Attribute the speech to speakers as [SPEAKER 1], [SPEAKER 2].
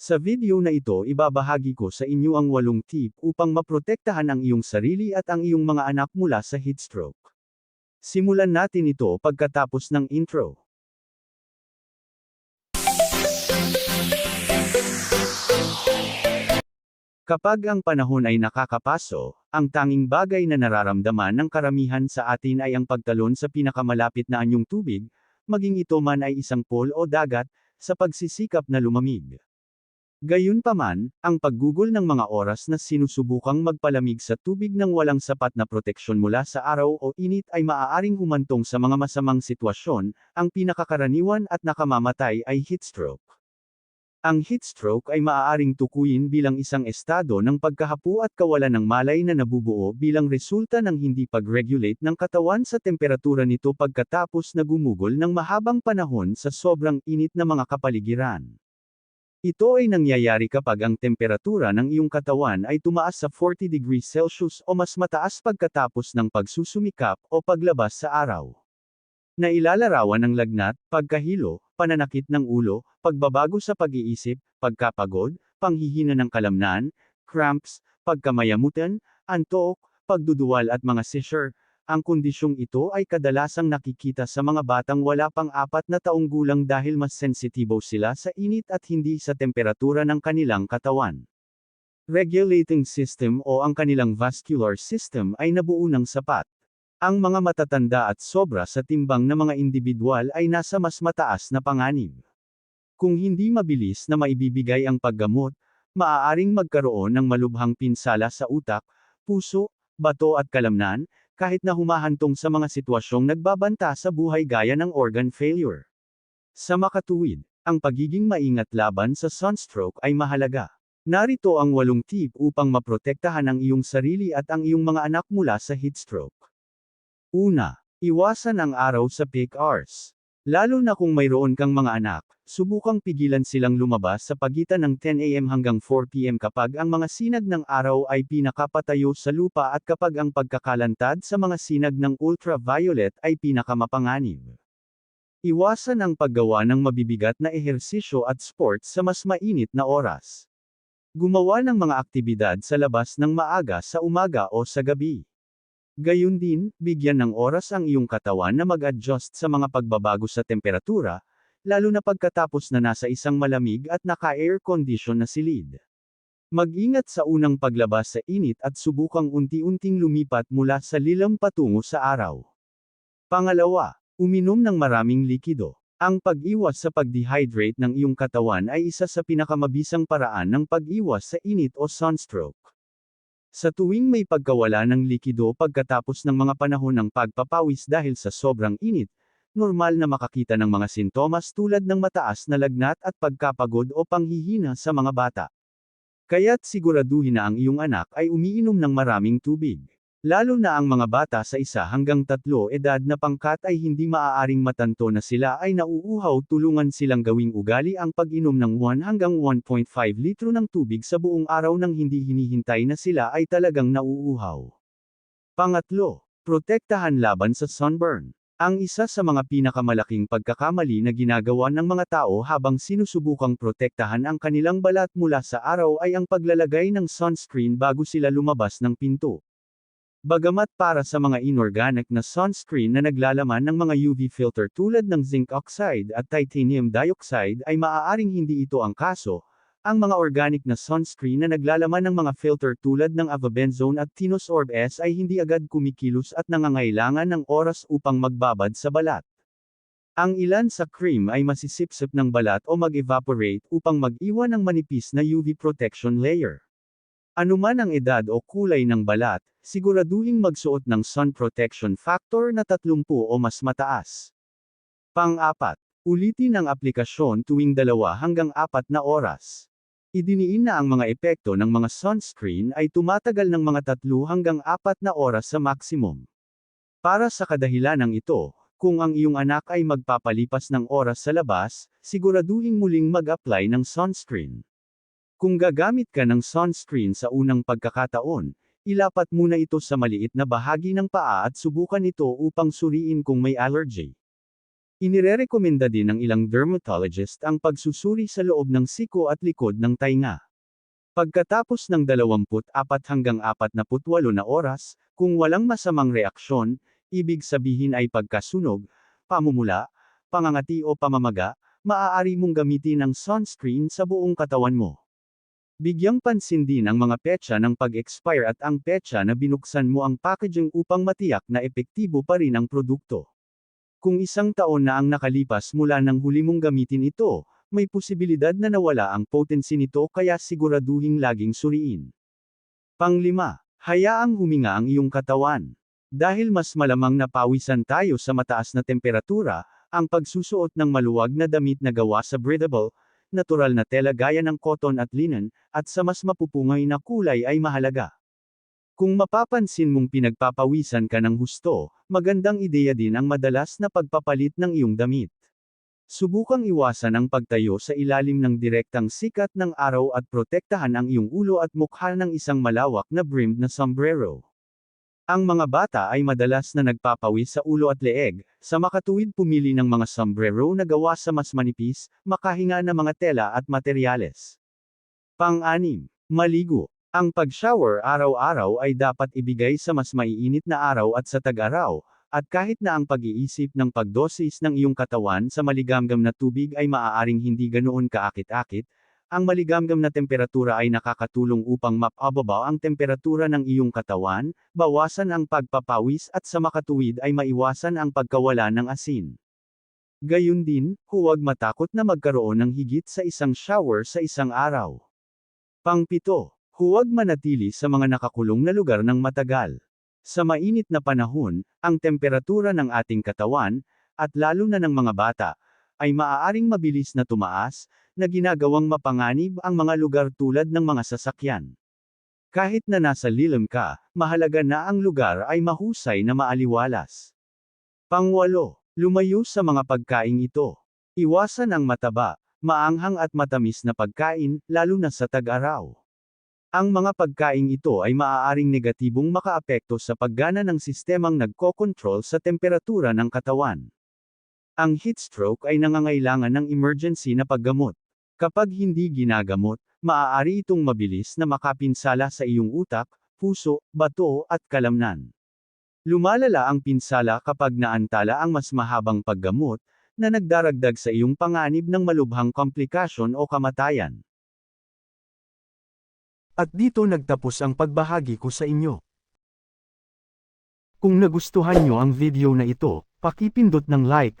[SPEAKER 1] Sa video na ito ibabahagi ko sa inyo ang walong tip upang maprotektahan ang iyong sarili at ang iyong mga anak mula sa heatstroke. Simulan natin ito pagkatapos ng intro. Kapag ang panahon ay nakakapaso, ang tanging bagay na nararamdaman ng karamihan sa atin ay ang pagtalon sa pinakamalapit na anyong tubig, maging ito man ay isang pool o dagat, sa pagsisikap na lumamig. Gayunpaman, ang paggugol ng mga oras na sinusubukang magpalamig sa tubig ng walang sapat na proteksyon mula sa araw o init ay maaaring humantong sa mga masamang sitwasyon, ang pinakakaraniwan at nakamamatay ay heatstroke. Ang heatstroke ay maaaring tukuyin bilang isang estado ng pagkahapo at kawalan ng malay na nabubuo bilang resulta ng hindi pag-regulate ng katawan sa temperatura nito pagkatapos na gumugol ng mahabang panahon sa sobrang init na mga kapaligiran. Ito ay nangyayari kapag ang temperatura ng iyong katawan ay tumaas sa 40 degrees Celsius o mas mataas pagkatapos ng pagsusumikap o paglabas sa araw. Nailalarawan ng lagnat, pagkahilo, pananakit ng ulo, pagbabago sa pag-iisip, pagkapagod, panghihina ng kalamnan, cramps, pagkamayamutan, antok, pagduduwal at mga seizure. Ang kondisyong ito ay kadalasang nakikita sa mga batang wala pang apat na taong gulang dahil mas sensitibo sila sa init at hindi sa temperatura ng kanilang katawan. Regulating system o ang kanilang vascular system ay nabuo ng sapat. Ang mga matatanda at sobra sa timbang na mga individual ay nasa mas mataas na panganib. Kung hindi mabilis na maibibigay ang paggamot, maaaring magkaroon ng malubhang pinsala sa utak, puso, bato at kalamnan, kahit na humahantong sa mga sitwasyong nagbabanta sa buhay gaya ng organ failure. Sa makatuwid, ang pagiging maingat laban sa sunstroke ay mahalaga. Narito ang walong tip upang maprotektahan ang iyong sarili at ang iyong mga anak mula sa heatstroke. Una, iwasan ang araw sa peak hours. Lalo na kung mayroon kang mga anak, subukang pigilan silang lumabas sa pagitan ng 10 am hanggang 4 pm kapag ang mga sinag ng araw ay pinakapatayo sa lupa at kapag ang pagkakalantad sa mga sinag ng ultraviolet ay pinakamapanganib. Iwasan ang paggawa ng mabibigat na ehersisyo at sports sa mas mainit na oras. Gumawa ng mga aktibidad sa labas ng maaga sa umaga o sa gabi. Gayun din, bigyan ng oras ang iyong katawan na mag-adjust sa mga pagbabago sa temperatura, lalo na pagkatapos na nasa isang malamig at naka-air condition na silid. Mag-ingat sa unang paglabas sa init at subukang unti-unting lumipat mula sa lilam patungo sa araw. Pangalawa, uminom ng maraming likido. Ang pag-iwas sa pag-dehydrate ng iyong katawan ay isa sa pinakamabisang paraan ng pag-iwas sa init o sunstroke. Sa tuwing may pagkawala ng likido pagkatapos ng mga panahon ng pagpapawis dahil sa sobrang init, normal na makakita ng mga sintomas tulad ng mataas na lagnat at pagkapagod o panghihina sa mga bata. Kaya't siguraduhin na ang iyong anak ay umiinom ng maraming tubig. Lalo na ang mga bata sa isa hanggang tatlo edad na pangkat ay hindi maaaring matanto na sila ay nauuhaw tulungan silang gawing ugali ang pag-inom ng 1 hanggang 1.5 litro ng tubig sa buong araw nang hindi hinihintay na sila ay talagang nauuhaw. Pangatlo, protektahan laban sa sunburn. Ang isa sa mga pinakamalaking pagkakamali na ginagawa ng mga tao habang sinusubukang protektahan ang kanilang balat mula sa araw ay ang paglalagay ng sunscreen bago sila lumabas ng pinto. Bagamat para sa mga inorganic na sunscreen na naglalaman ng mga UV filter tulad ng zinc oxide at titanium dioxide ay maaaring hindi ito ang kaso, ang mga organic na sunscreen na naglalaman ng mga filter tulad ng avobenzone at tinosorb S ay hindi agad kumikilos at nangangailangan ng oras upang magbabad sa balat. Ang ilan sa cream ay masisipsip ng balat o mag-evaporate upang mag-iwan ng manipis na UV protection layer. Anuman ang edad o kulay ng balat, siguraduhing magsuot ng sun protection factor na 30 o mas mataas. Pang-apat, ulitin ang aplikasyon tuwing dalawa hanggang apat na oras. Idiniin na ang mga epekto ng mga sunscreen ay tumatagal ng mga 3 hanggang 4 na oras sa maximum. Para sa kadahilanang ito, kung ang iyong anak ay magpapalipas ng oras sa labas, siguraduhing muling mag-apply ng sunscreen. Kung gagamit ka ng sunscreen sa unang pagkakataon, ilapat muna ito sa maliit na bahagi ng paa at subukan ito upang suriin kung may allergy. Inirerekomenda din ng ilang dermatologist ang pagsusuri sa loob ng siko at likod ng tainga. Pagkatapos ng 24 hanggang 48 na oras, kung walang masamang reaksyon, ibig sabihin ay pagkasunog, pamumula, pangangati o pamamaga, maaari mong gamitin ang sunscreen sa buong katawan mo. Bigyang pansin din ang mga petsa ng pag-expire at ang petsa na binuksan mo ang packaging upang matiyak na epektibo pa rin ang produkto. Kung isang taon na ang nakalipas mula nang huli mong gamitin ito, may posibilidad na nawala ang potency nito kaya siguraduhing laging suriin. Panglima, hayaang huminga ang iyong katawan. Dahil mas malamang napawisan tayo sa mataas na temperatura, ang pagsusuot ng maluwag na damit na gawa sa breathable, natural na tela gaya ng cotton at linen, at sa mas mapupungay na kulay ay mahalaga. Kung mapapansin mong pinagpapawisan ka ng husto, magandang ideya din ang madalas na pagpapalit ng iyong damit. Subukang iwasan ang pagtayo sa ilalim ng direktang sikat ng araw at protektahan ang iyong ulo at mukha ng isang malawak na brimmed na sombrero. Ang mga bata ay madalas na nagpapawis sa ulo at leeg, sa makatuwid pumili ng mga sombrero na gawa sa mas manipis, makahinga na mga tela at materyales. Pang-anim, maligo. Ang pag-shower araw-araw ay dapat ibigay sa mas maiinit na araw at sa tag-araw, at kahit na ang pag-iisip ng pagdosis ng iyong katawan sa maligamgam na tubig ay maaaring hindi ganoon kaakit-akit, ang maligamgam na temperatura ay nakakatulong upang mapababa ang temperatura ng iyong katawan, bawasan ang pagpapawis at sa makatuwid ay maiwasan ang pagkawala ng asin. Gayun din, huwag matakot na magkaroon ng higit sa isang shower sa isang araw. Pangpito, huwag manatili sa mga nakakulong na lugar ng matagal. Sa mainit na panahon, ang temperatura ng ating katawan, at lalo na ng mga bata, ay maaaring mabilis na tumaas, na ginagawang mapanganib ang mga lugar tulad ng mga sasakyan. Kahit na nasa lilim ka, mahalaga na ang lugar ay mahusay na maaliwalas. Pangwalo, lumayo sa mga pagkaing ito. Iwasan ang mataba, maanghang at matamis na pagkain, lalo na sa tag-araw. Ang mga pagkaing ito ay maaaring negatibong makaapekto sa paggana ng sistemang nagkokontrol sa temperatura ng katawan. Ang heat stroke ay nangangailangan ng emergency na paggamot. Kapag hindi ginagamot, maaari itong mabilis na makapinsala sa iyong utak, puso, bato, at kalamnan. Lumalala ang pinsala kapag naantala ang mas mahabang paggamot, na nagdaragdag sa iyong panganib ng malubhang komplikasyon o kamatayan.
[SPEAKER 2] At dito nagtapos ang pagbahagi ko sa inyo. Kung nagustuhan nyo ang video na ito, pakipindot ng like,